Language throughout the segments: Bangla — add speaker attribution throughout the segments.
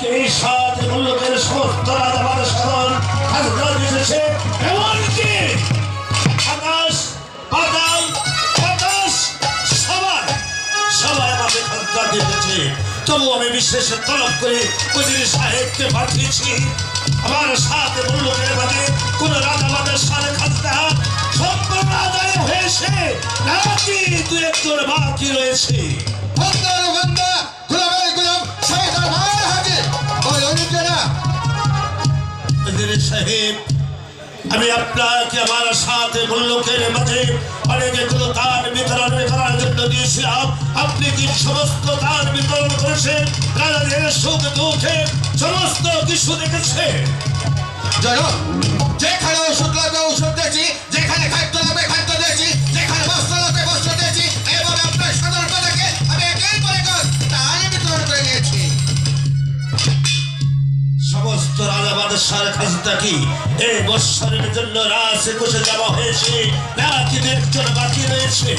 Speaker 1: সেই সাত মুল্লুকের সমস্ত রাজাবাদ সাধন খাজনা দিতেছে এমনকি আকাশ পাতাল বাতাস সবাই সবাই আমাকে খাজনা দিতেছে তবু আমি বিশেষ তলব করে উজির সাহেবকে পাঠিয়েছি। আমার সাথে মুল্লুকের মাঝে কোন রাজাবাদের সাথে খাজনা সম্পূর্ণ আদায় হয়েছে বাকি রয়েছে? মন্দির সাহেব, আমি আপনাকে আমার সাথে মুল্লুকের মাঝে অনেকগুলো তার বিতরণ করার জন্য দিয়েছিলাম। আপনি কি সমস্ত তার বিতরণ করেছেন? তাদের সুখ দুঃখে সমস্ত কিছু দেখেছে
Speaker 2: জনাব যেখানে ওষুধ লাগবে ওষুধ
Speaker 1: খাজটা কি এই বৎসরের জন্য রাজ একুশে যাওয়া হয়েছে। নাকি একজন বাকি রয়েছে।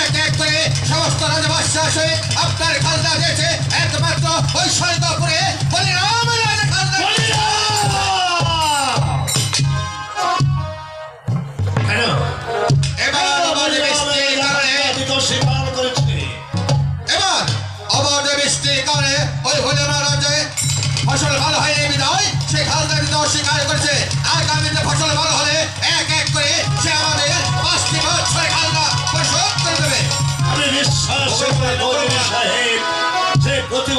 Speaker 2: এক এক করে সমস্ত রাজবাসী আসে আপনার খাজনা দিয়েছে। একমাত্র ওই সৈন্যপুরে বলি রাম রাজা খাজনা এবার অবাধে বৃষ্টির কারণে এবার অবাধে বৃষ্টির কারণে ওই হলিমা রাজ্যে ফসল ভালো হয়নি বিধায়। সে খাজনা দিতে অস্বীকার করেছে। আগামীতে ফসল ভালো হলে এক এক করে সে আমাদের পাঁচটি খাজনা পরিশোধ করে দেবে।
Speaker 1: আমি বিশ্বাস সাহেব প্রতি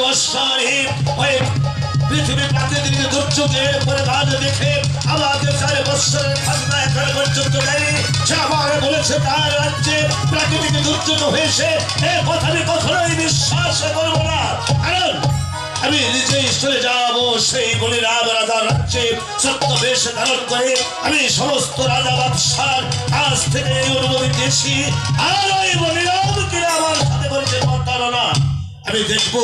Speaker 1: পৃথিবী প্রাকৃতিক দুর্যোগের পরে কাজ দেখে আমাকে চার বৎসরের খাজনা এখন পর্যন্ত নেই সে আমাকে বলেছে তার রাজ্যে প্রাকৃতিক দুর্যোগ হয়েছে। এ কথা আমি কখনোই বিশ্বাস করব না। কারণ আমি নিজেই চলে যাব সেই রাজার রাজ্যে, সত্য বেশ ধারণ করে। আমি সমস্ত রাজা কাছ থেকে অনুমতি দিয়েছি। আর ওই আমার সাথে আমি দেখব,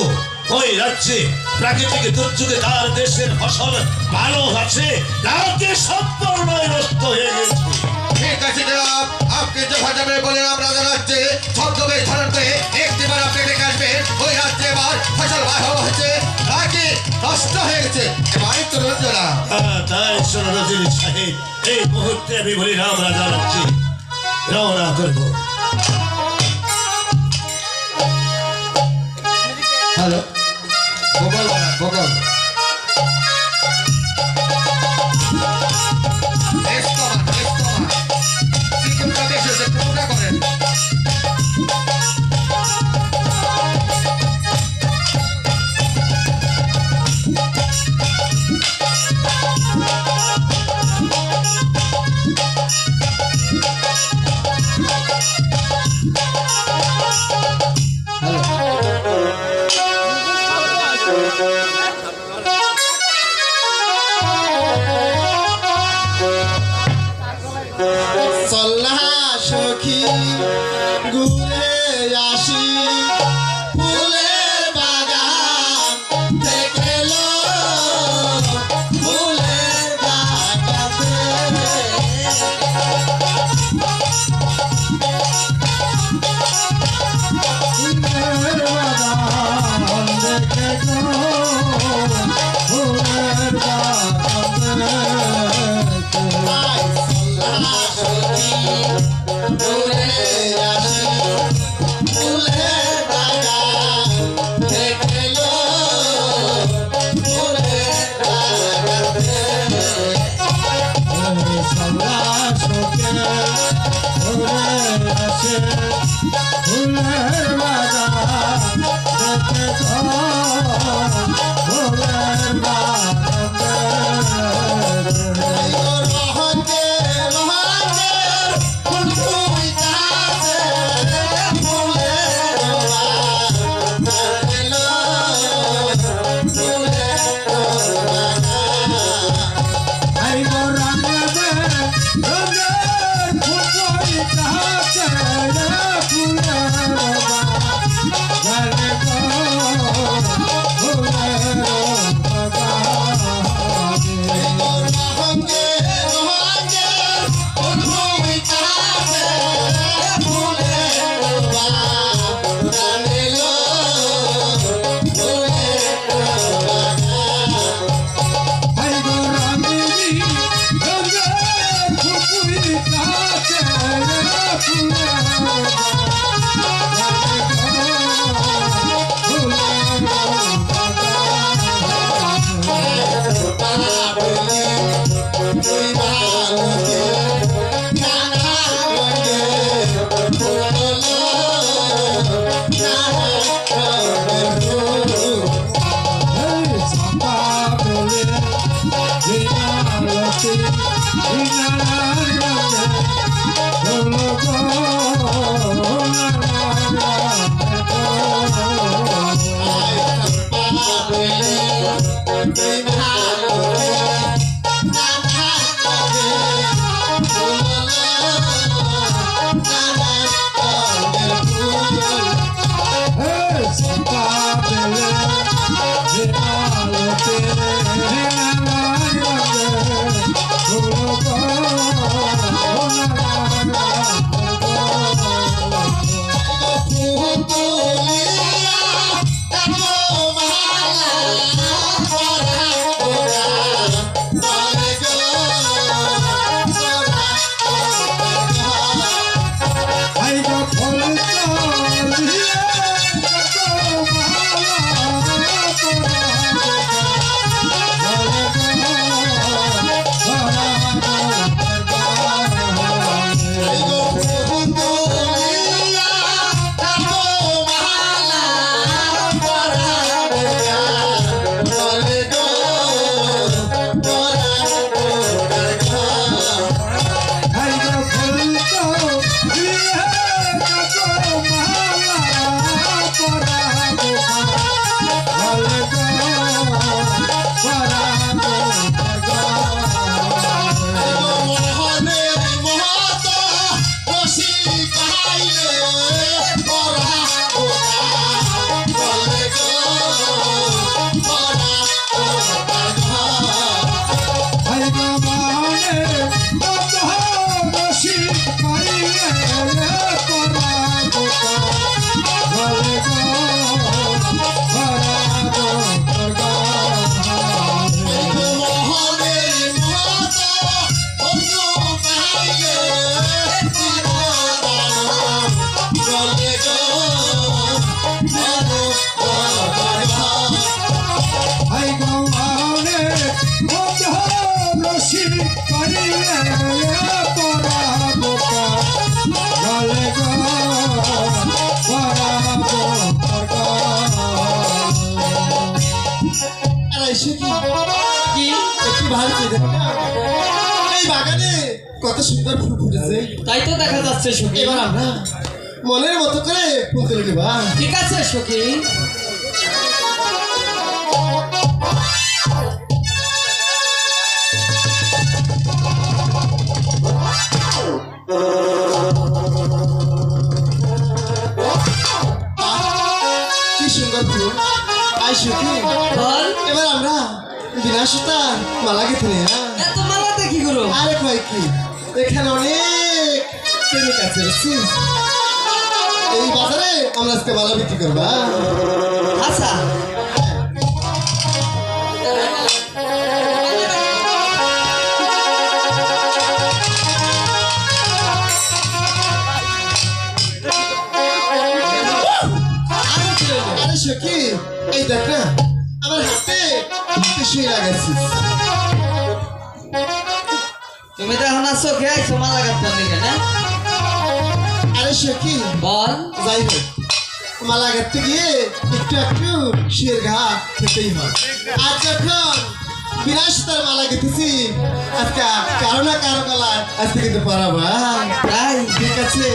Speaker 1: ওই রাজ্যে প্রাকৃতিক দুর্যোগে তার দেশের ফসল ভালো আছে, নাকি সম্পূর্ণ নষ্ট হয়ে গেছে।
Speaker 2: ঠিক আছে জনাব। আপনি যখন যাবেন বলে আমরা জানাচ্ছি ছদ্মবেশ ধারণ করে একটিবার আপনি দেখে আসবেন ওই রাজ্যে এবার ফসল ভালো হয়েছে নাকি নষ্ট হয়ে গেছে। এবারই তো রঞ্জনা
Speaker 1: তাই সরোজিনী সাহেব এই মুহূর্তে আমি বলি রাম রাজা রাজ্যে রওনা করব
Speaker 2: হ্যালো বগল বগল।
Speaker 3: ঘুরে আসি। Dora. এই বাগানে কত সুন্দর ফুল ফুটেছে।
Speaker 4: তাই তো দেখা যাচ্ছে সখী।
Speaker 3: এবার আমরা মনের মতো করে ফুল তুলে নেবা
Speaker 4: ঠিক আছে সখী।
Speaker 3: কি সুন্দর ফুল। আই সুখী।
Speaker 4: বল।
Speaker 3: এবার আমরা বিনা সুতার মালা গেঁথে হ্যাঁ
Speaker 4: কি করো
Speaker 3: আরে কয় কি? এখানে অনেক প্রেমিক আছে বুঝছিস? এই বাজারে আমরা আজকে মালা বিক্রি করব হ্যাঁ?
Speaker 4: আচ্ছা। কি?
Speaker 3: এই দেখ না আমার হাতে শুয়ে লাগাচ্ছিস
Speaker 4: তুমি তো এখন আসছো খেয়ে সময় মালা কাটতে নিকে না
Speaker 3: আরে কি
Speaker 4: বল।
Speaker 3: যাই হোক মালা গাঁথতে গিয়ে একটু একটু শিয়ের ঘা খেতেই হয়। আর যখন বিনা সুতার মালা গেতেছি আজকে কারও না কারও গলায় আজকে কিন্তু হ্যাঁ?
Speaker 4: তাই?
Speaker 3: ঠিক আছে।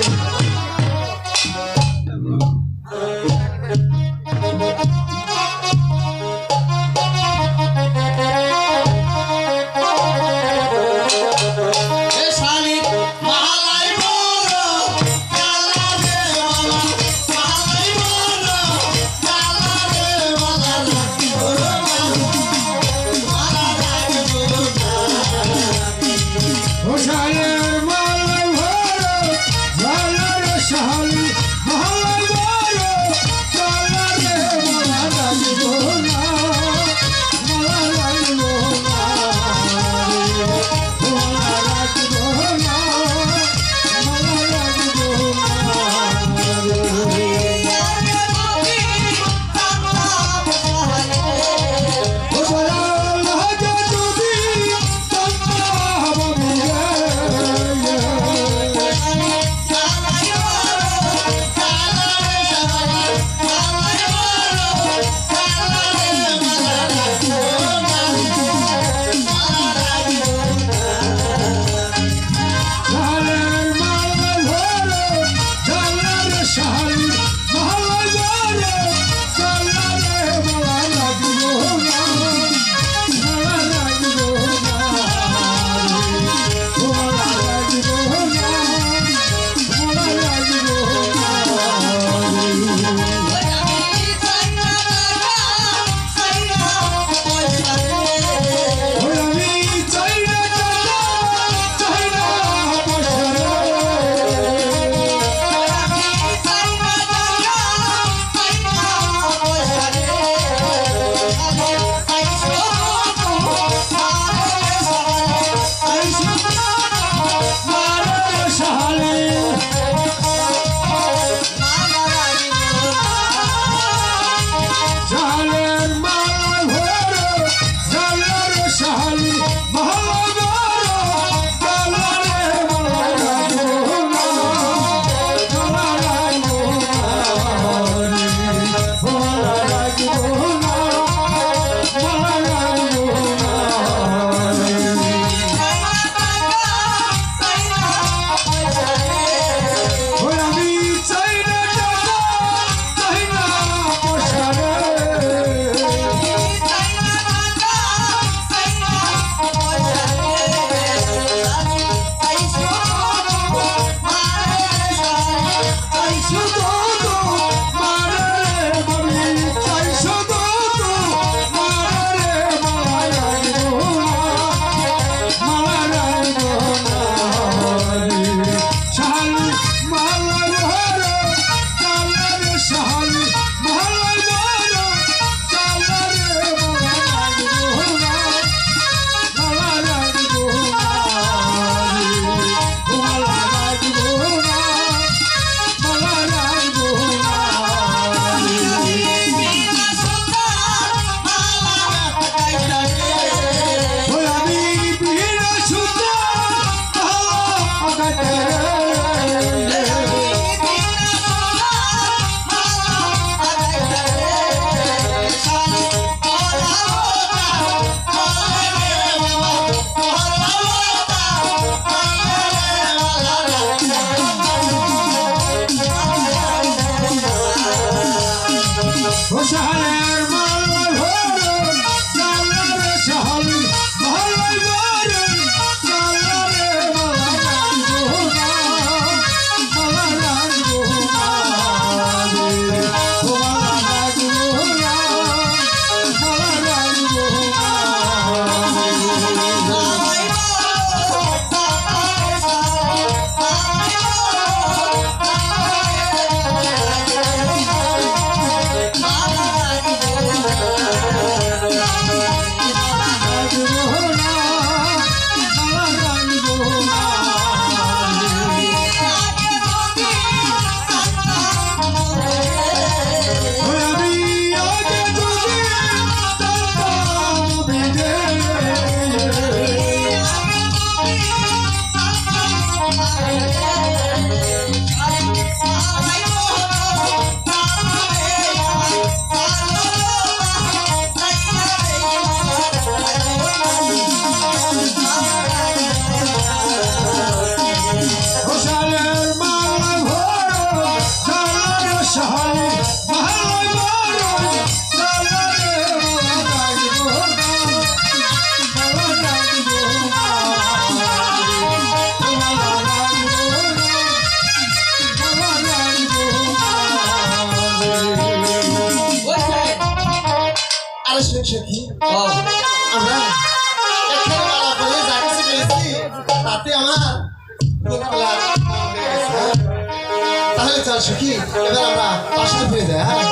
Speaker 3: সুখী এবার আমরা বাসায় ফিরে যাই হ্যাঁ।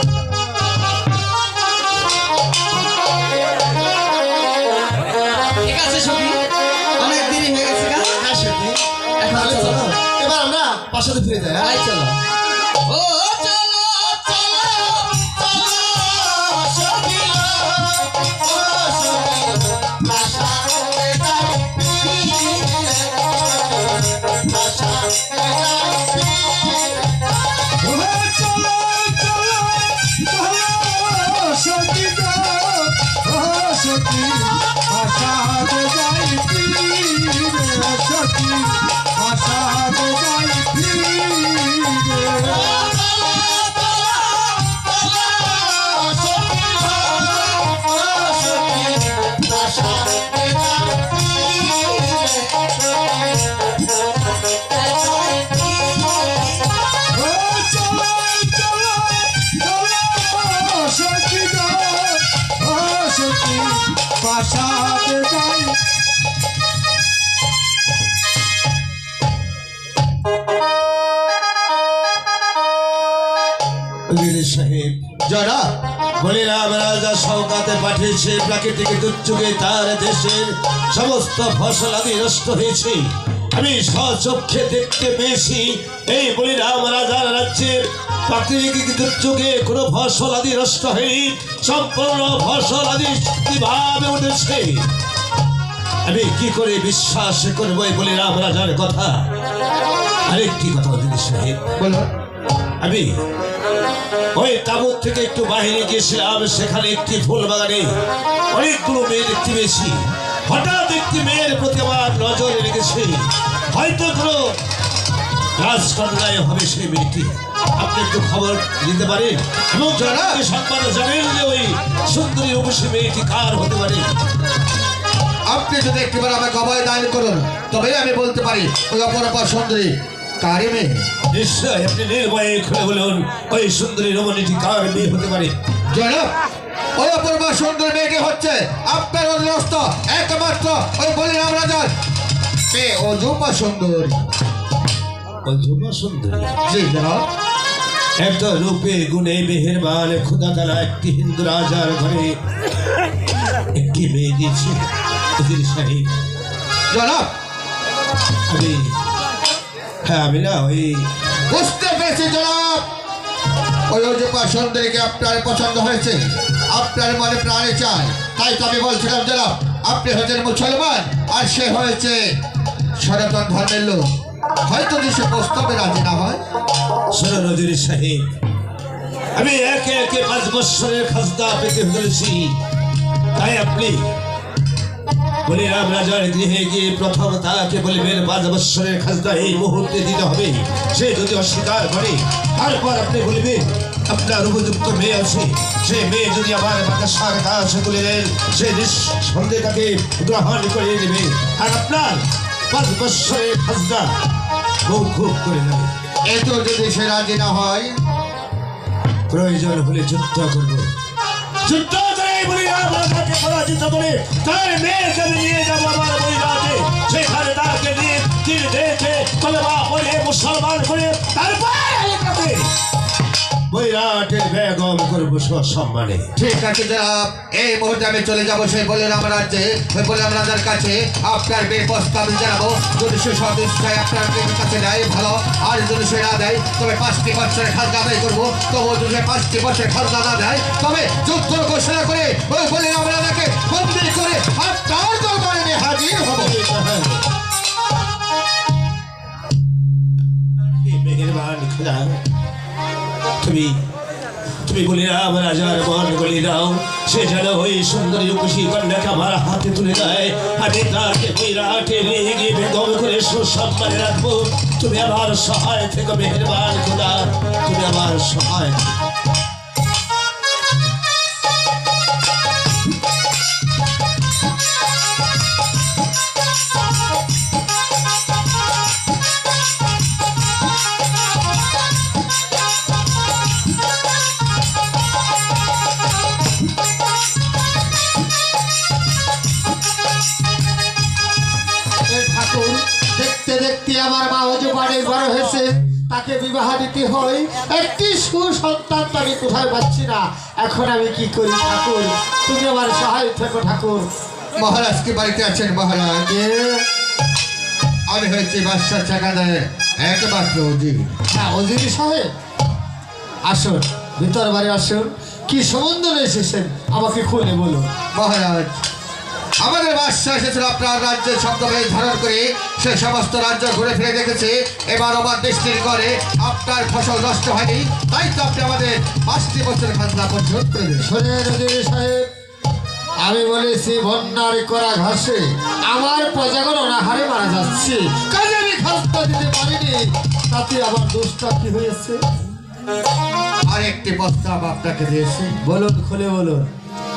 Speaker 4: ঠিক আছে সখী অনেক দেরি হয়ে গেছে গা
Speaker 3: হ্যাঁ সুখী তাহলে চলো। এবার আমরা বাসাতে ফিরে যাই হ্যাঁ।
Speaker 4: চলো।
Speaker 2: জনাব
Speaker 1: বলিরাম রাজা সৌকাতে পাঠিয়েছে প্রাকৃতিক দুর্যোগে তার দেশের সমস্ত ফসল আদি নষ্ট হয়েছে। আমি স্বচক্ষে দেখতে পেয়েছি এই বলিরাম রাজার রাজ্যের প্রাকৃতিক দুর্যোগে কোনো ফসল আদি নষ্ট হয়নি সম্পূর্ণ ফসল আদি কীভাবে উঠেছে। আমি কি করে বিশ্বাস করব এই বলিরাম রাজার কথা? আরেকটি কথা
Speaker 2: বলুন।
Speaker 1: আমি ওই তাবুক থেকে একটু বাহিরে গিয়েছিলাম সেখানে একটি ফুল বাগানে অনেকগুলো মেয়ে দেখতে পেয়েছি হঠাৎ একটি মেয়ের প্রতি আমার নজর লেগেছে। হয়তো কোনো রাজকন্যায় হবে সেই মেয়েটি। আপনি একটু খবর দিতে পারেন? এবং জনাকে সংবাদ জানেন যে ওই সুন্দরী অবশ্যই মেয়েটি কার হতে পারে?
Speaker 2: আপনি যদি একটিবার আমাকে অভয় দান করুন তবেই আমি বলতে পারি ওই অপরপর সুন্দরী কারি মেয়ে।
Speaker 1: নিশ্চয় আপনি নির্ভয়ে খুলে বলুন ওই সুন্দরী রমণীটি কার মেয়ে হতে পারে?
Speaker 2: জনাব ওই অপরপর সুন্দর মেয়েটি হচ্ছে আপনার অধীনস্থ একমাত্র ওই বলিরাম রাজার। মেয়ে অজুপা সুন্দর।
Speaker 1: অধুমা সুন্দরী?
Speaker 2: জি জনাব।
Speaker 1: এত রূপে গুণে মেহেরবান খুদা তালা একটি হিন্দু রাজার ঘরে। একটি মেয়ে দিয়েছে সাহেব।
Speaker 2: জনাব।
Speaker 1: আমি হ্যাঁ আমি না ওই
Speaker 2: বুঝতে পেরেছি জনাব। ওই সুন্দরীকে আপনার পছন্দ হয়েছে আপনার মনে প্রাণে চায়। তাই তো আমি বলছিলাম জনাব আপনি হচ্ছেন মুসলমান আর সে হয়েছে সনাতন ধর্মের লোক। হয়তো যে সে প্রস্তাবে রাজি না হয়।
Speaker 1: সাহেব আমি একে একে পাঁচ বৎসরের খাজনা পেতে ফেলেছি। তাই আপনি বলিরাম রাজার গৃহে গিয়ে প্রথম তাকে বলবেন পাঁচ বৎসরের খাজনা এই মুহূর্তে দিতে হবে সে যদি অস্বীকার করে তারপর আপনি বলবেন আপনার উপযুক্ত মেয়ে আছে সে মেয়ে যদি আমার বাতাসার কাছে তুলে দেন সে নিঃসন্দেহে তাকে গ্রহণ করে নেবে। আর আপনার পাঁচ বৎসরের খাজনা মৌকুব করে নেবে।
Speaker 2: এতো যদি সে রাজি না হয়?
Speaker 1: প্রয়োজন হলে যুদ্ধ করব। যুদ্ধ! পরাজিত করে তার মেয়েকে নিয়ে যাব আমার বৈরাটে সেখানে তাকে নিয়ে তীর দেখে কলমা করে মুসলমান করে তারপরে বৈরাটের সম্মানে।
Speaker 2: ঠিক আছে জনাব এই মুহূর্তে আমি চলে যাব সেই বলিরাম রাজ্যে। ওই বলিরাম রাজার কাছে আপনার বিয়ে প্রস্তাব জানাব। যদি সে সদিচ্ছায় আপনার কাছে দেয় ভালো। আর যদি সে না দেয় তবে পাঁচটি বছরের খাজনা আদায় করব। তবু যদি পাঁচটি বছরের খাজনা না দেয় তবে যুদ্ধ ঘোষণা করে ওই বলিরাম রাজাকে বন্দি করে আপনার দরবারে হাজির হব।
Speaker 1: হে মেহেরবান খোদা তুমি তুমি বলি রাম রাজার মন বলি দাও সে যেন ওই সুন্দরী খুশি কন্যাকে আমার হাতে তুলে দেয়। আমি তাকে বিরাটে নিয়ে গিয়ে বেগম করে সুসম্মানে রাখব। তুমি আমার সহায় থেকে মেহরবান খোদা। তুমি আমার সহায়
Speaker 5: একটি সুসন্তান তো আমি কোথায় পাচ্ছি না? এখন আমি কি করি ঠাকুর? তুমি আমার সহায় থেকো ঠাকুর।
Speaker 2: মহারাজ কি বাড়িতে আছেন মহারাজ? আমি হয়েছি বাদশাহ চাকা দেয় একমাত্র অজির
Speaker 5: হ্যাঁ অজির সাহেব আসুন ভিতর বাড়ি আসুন। কি সম্বন্ধ এসেছেন আমাকে খুলে বলুন।
Speaker 2: মহারাজ আমাদের বাদশাহ এসেছিল আপনার রাজ্যের শব্দভাবে ধারণ করে সে সমস্ত রাজ্য ঘুরে ফিরে দেখেছে। এবার আমার দৃষ্টির করে আপনার ফসল নষ্ট হয়নি। তাই তো আপনি আমাদের পাঁচটি বছর খাজনা পরিশোধ করে
Speaker 5: সাহেব আমি বলেছি বন্যার করা ঘাসে আমার প্রজাগণ অনাহারে মারা যাচ্ছে। কাজে আমি খাস্তা দিতে পারিনি। তাতে আমার দোষটা কি হয়েছে?
Speaker 2: আর একটি প্রস্তাব আপনাকে দিয়েছি।
Speaker 5: বলুন খুলে বলুন।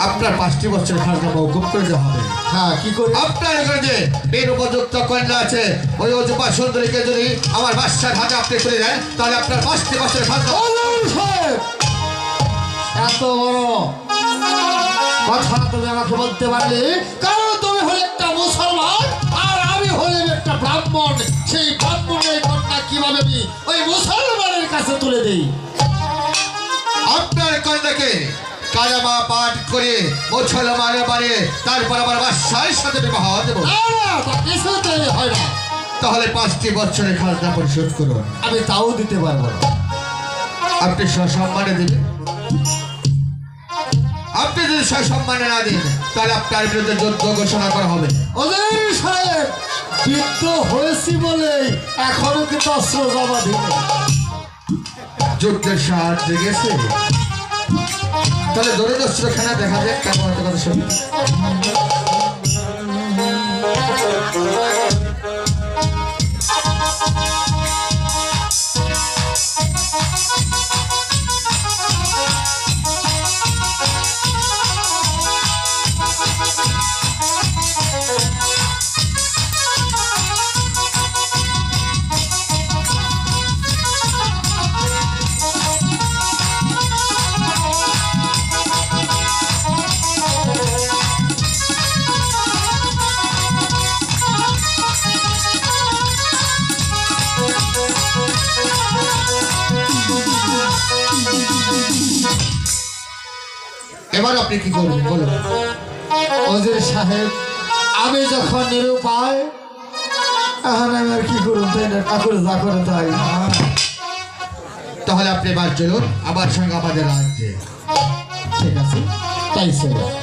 Speaker 2: আপনার পাঁচটি বছর খাজনা মৌকুব করে দেওয়া হবে।
Speaker 5: হ্যাঁ কি করে?
Speaker 2: আপনার এখানে যে বীর উপযুক্ত কন্যা আছে ওই অজুপা সুন্দরীকে যদি আমার বাদশার হাতে আপনি তুলে দেন তাহলে আপনার পাঁচটি বছর খাজনা
Speaker 5: এত বড় কথা তুমি আমাকে বলতে পারলে? কারণ তুমি হলে একটা মুসলমান আর আমি হলাম একটা ব্রাহ্মণ। সেই ব্রাহ্মণের কন্যা কীভাবে আমি ওই মুসলমানের কাছে তুলে দেই?
Speaker 2: কালামা পাঠ করে মুসলমানে বাড়িয়ে তারপর আমার বাদশাহের সাথে বিবাহ দেব।
Speaker 5: কিছুতেই হয় না।
Speaker 2: তাহলে পাঁচটি বছরের খাজনা পরিশোধ করুন।
Speaker 5: আমি তাও দিতে পারব না।
Speaker 2: আপনি সসম্মানে দিবেন। আপনি যদি সসম্মানে না দিন তাহলে আপনার বিরুদ্ধে যুদ্ধ ঘোষণা করা হবে।
Speaker 5: সাহেব বৃদ্ধ হয়েছি বলেই এখনও কিন্তু অস্ত্র জমা দিনে
Speaker 2: যুদ্ধের সাহায্য গেছে? তাহলে দরিদ্রখানা দেখা কেমন হতে কথা শুনি এবার আপনি কি করবেন? বলুন।
Speaker 5: অজির সাহেব, আমি যখন পাই এখন আমি আর কি করুন? তাই না? ঠাকুর যা করে তাই।
Speaker 2: তাহলে আপনি এবার চলুন আমার সঙ্গে আমাদের রাজ্যে।
Speaker 5: ঠিক আছে? তাই, স্যার।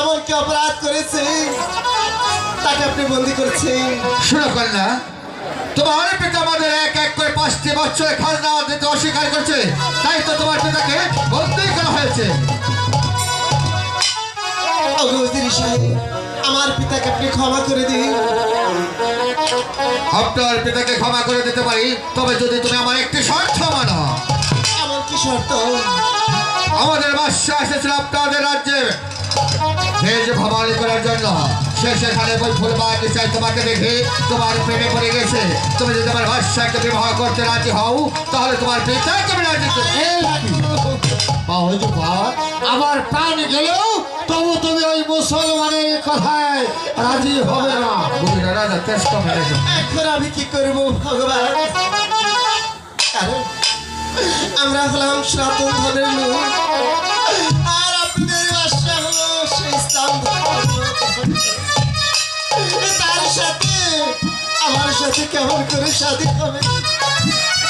Speaker 3: এমন কি অপরাধ করেছে? তাকে আপনি বন্দি করেছেন।
Speaker 2: শুনো কন্যা তোমার পিতা আমাদের এক এক করে পাঁচটি বছরের খাজনা দিতে অস্বীকার করছে। তাই তো তোমার পিতাকে বন্দি করা হয়েছে।
Speaker 3: আমার পিতাকে আপনি ক্ষমা করে দিন।
Speaker 2: আপনার পিতাকে ক্ষমা করে দিতে পারি তবে যদি তুমি আমার একটি শর্ত মানো।
Speaker 3: এমন কি শর্ত?
Speaker 2: আমাদের বাদশাহ এসেছিল আপনাদের রাজ্যে। ভেজ ভবানি করার জন্য। সে সেখানে বই ফুল বাড়ি চাই তোমাকে দেখে তোমার প্রেমে পড়ে গেছে। তুমি যদি আমার বাদশাহকে বিবাহ করতে রাজি হও তাহলে তোমার পিতাকে আমি রাজি
Speaker 5: আমার প্রাণ গেলেও তবু তুমি ওই মুসলমানের কথায় রাজি হবে না।
Speaker 2: রাজা চেষ্টা
Speaker 3: এখন আমি কি করব ভগবান? আমরা হলাম সনাতন ধর্মের লোক। তার সাথে আমার সাথে কেমন করে শাদী হবে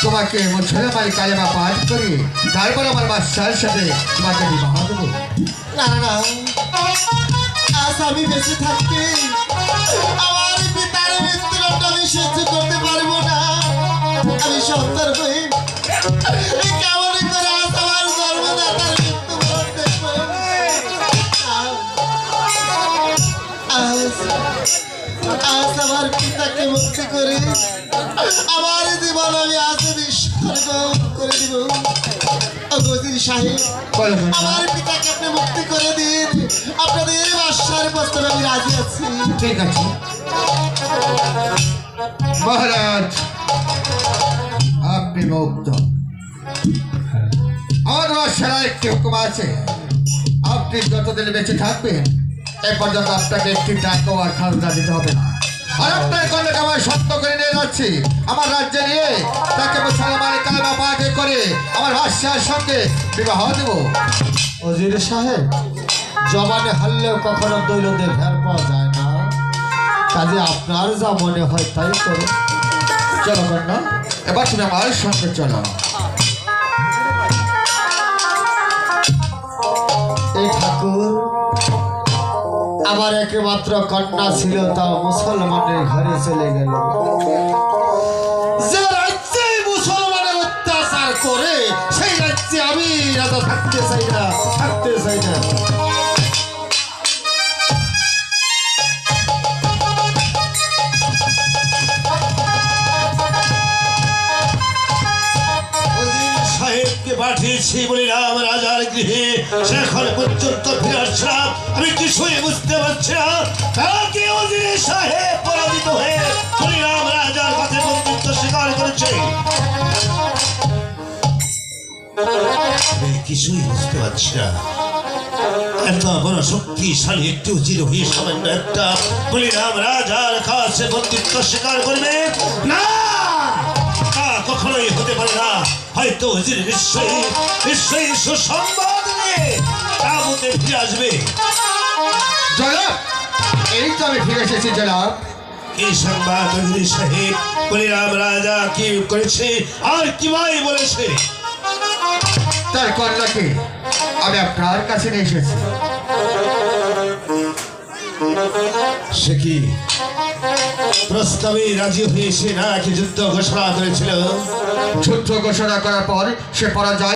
Speaker 2: তোমাকে মুসলমান কালেমা পাঠ করি, তারপর আমার বাদশাহের সাথে তোমাকে বিবাহ দেবো।
Speaker 3: না না আমি বেঁচে থাকতে আমার করতে পারব না। আমি সন্তান কেমন আমার পিতাকে মুক্তি করে। আমার জীবন আমি আজ নিঃসর্গ করে দিব। সাহেব আমার পিতাকে আপনি মুক্তি করে দিন। আপনাদের বাসার প্রস্তাবে আমি রাজি আছি।
Speaker 2: ঠিক আছে। মহারাজ আপনি মুক্ত আমার বাসার একটি হুকুম আছে। আপনি যতদিন বেঁচে থাকবেন এ পর্যন্ত আপনাকে একটি টাকাও আর খাজনা দিতে হবে না। আর কন্যাকে আমার করে নিয়ে যাচ্ছি। আমার রাজ্যে নিয়ে তাকে মুসলমান কালেমা পাকে করে আমার বাদশার সঙ্গে বিবাহ দেবো।
Speaker 3: সাহেব, জবানে হারলেও কখনো দৈলতে ভের পাওয়া যায় না। কাজে আপনার যা মনে হয় তাই করুন।
Speaker 2: চলো কন্যা, এবার তুমি আমার সঙ্গে চলো।
Speaker 3: এই ঠাকুর আমার একমাত্র কন্যা ছিল, তাও মুসলমানের ঘরে চলে গেল। যে রাজ্যে মুসলমানের অত্যাচার করে, সেই রাজ্যে আমি রাজা থাকতে চাই না, থাকতে চাই না।
Speaker 1: পাঠিয়েছি বলে রাম রাজার গৃহে সে এখন পর্যন্ত ফিরে আসছে না। আমি কিছুই বুঝতে পারছি না। পরাজিত হয়ে রাজার কাছে বন্ধুত্ব স্বীকার করেছে? কিছুই বুঝতে পারছি না। এত বড় শক্তিশালী একটি সামান্য একটা বলিরাম রাজার কাছে বন্ধুত্ব স্বীকার করবে? না! কখনোই হতে পারে না। হয়তো নিশ্চয়ই নিশ্চয়ই সুসংবাদ নিয়ে তাবুতে ফিরে আসবে।
Speaker 2: জনাব এই তো আমি ফিরে এসেছি জনাব
Speaker 1: এই সংবাদ উজির সাহেব? বলিরাম রাজা কি করেছে? আর কি ভাই বলেছে?
Speaker 2: তার কন্যাকে আমি আপনার কাছে নিয়ে এসেছি।
Speaker 1: সে কি প্রস্তাবে রাজি হয়েছে নাকি যুদ্ধ ঘোষণা করেছিল?
Speaker 2: যুদ্ধ ঘোষণা করার পর সে পরাজয়